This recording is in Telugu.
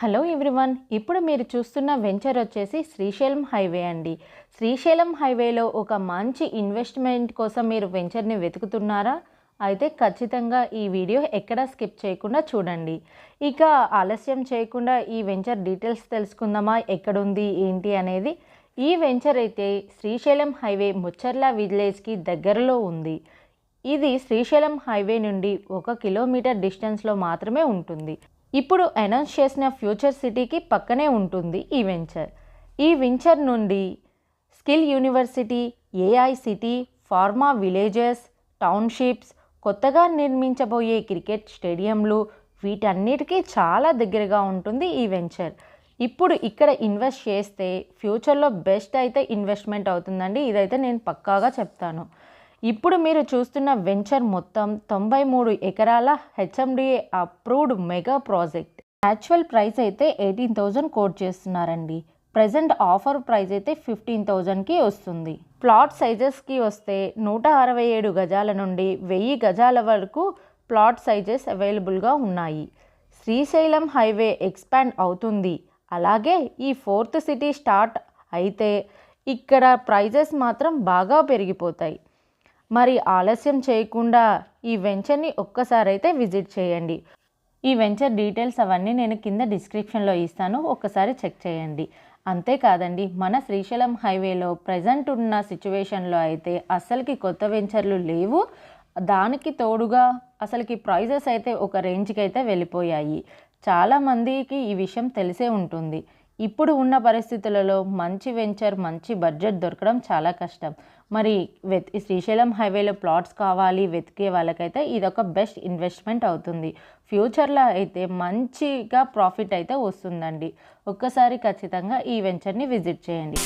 హలో ఎవ్రీవన్ ఇప్పుడు మీరు చూస్తున్న వెంచర్ వచ్చేసి శ్రీశైలం హైవే అండి. శ్రీశైలం హైవేలో ఒక మంచి ఇన్వెస్ట్మెంట్ కోసం మీరు వెంచర్ని వెతుకుతున్నారా? అయితే ఖచ్చితంగా ఈ వీడియో ఎక్కడా స్కిప్ చేయకుండా చూడండి. ఇక ఆలస్యం చేయకుండా ఈ వెంచర్ డీటెయిల్స్ తెలుసుకుందామా? ఎక్కడుంది? ఏంటి అనేది? ఈ వెంచర్ అయితే శ్రీశైలం హైవే ముచ్చర్ల విలేజ్కి దగ్గరలో ఉంది. ఇది శ్రీశైలం హైవే నుండి ఒక కిలోమీటర్ డిస్టెన్స్లో మాత్రమే ఉంటుంది. ఇప్పుడు అనౌన్స్ చేసిన ఫ్యూచర్ సిటీకి పక్కనే ఉంటుంది ఈ వెంచర్. ఈ వెంచర్ నుండి skill university AI city pharma villages townships కొత్తగా నిర్మించబోయే క్రికెట్ స్టేడియంలు వీటన్నిటికీ చాలా దగ్గరగా ఉంటుంది ఈ వెంచర్. ఇప్పుడు ఇక్కడ ఇన్వెస్ట్ చేస్తే ఫ్యూచర్లో బెస్ట్ అయితే ఇన్వెస్ట్మెంట్ అవుతుందండి. ఇదైతే నేను పక్కాగా చెప్తాను. ఇప్పుడు మీరు చూస్తున్న వెంచర్ మొత్తం తొంభై మూడు ఎకరాల HMDA approved mega project. Actual price అయితే ఎయిటీన్ థౌజండ్ కోట్ చేస్తున్నారండి. ప్రజెంట్ ఆఫర్ ప్రైస్ అయితే ఫిఫ్టీన్ థౌజండ్కి వస్తుంది. ప్లాట్ సైజెస్కి వస్తే నూట అరవై ఏడు గజాల నుండి వెయ్యి గజాల వరకు ప్లాట్ సైజెస్ అవైలబుల్గా ఉన్నాయి. శ్రీశైలం హైవే ఎక్స్పాండ్ అవుతుంది. అలాగే ఈ ఫోర్త్ సిటీ స్టార్ట్ అయితే ఇక్కడ ప్రైజెస్ మాత్రం బాగా పెరిగిపోతాయి. మరి ఆలస్యం చేయకుండా ఈ వెంచర్ని ఒక్కసారైతే విజిట్ చేయండి. ఈ వెంచర్ డీటెయిల్స్ అవన్నీ నేను కింద డిస్క్రిప్షన్లో ఇస్తాను. ఒక్కసారి చెక్ చేయండి. అంతేకాదండి మన శ్రీశైలం హైవేలో ప్రజెంట్ ఉన్న సిచ్యువేషన్లో అయితే అస్సలకి కొత్త వెంచర్లు లేవు. దానికి తోడుగా అసలుకి ప్రైజెస్ అయితే ఒక రేంజ్కి అయితే వెళ్ళిపోయాయి. చాలామందికి ఈ విషయం తెలిసే ఉంటుంది. ఇప్పుడు ఉన్న పరిస్థితులలో మంచి వెంచర్ మంచి బడ్జెట్ దొరకడం చాలా కష్టం. మరి వెత్ శ్రీశైలం హైవేలో ప్లాట్స్ కావాలి వెతికే వాళ్ళకైతే ఇది ఒక బెస్ట్ ఇన్వెస్ట్మెంట్ అవుతుంది. ఫ్యూచర్లో అయితే మంచిగా ప్రాఫిట్ అయితే వస్తుందండి. ఒక్కసారి ఖచ్చితంగా ఈ వెంచర్ని విజిట్ చేయండి.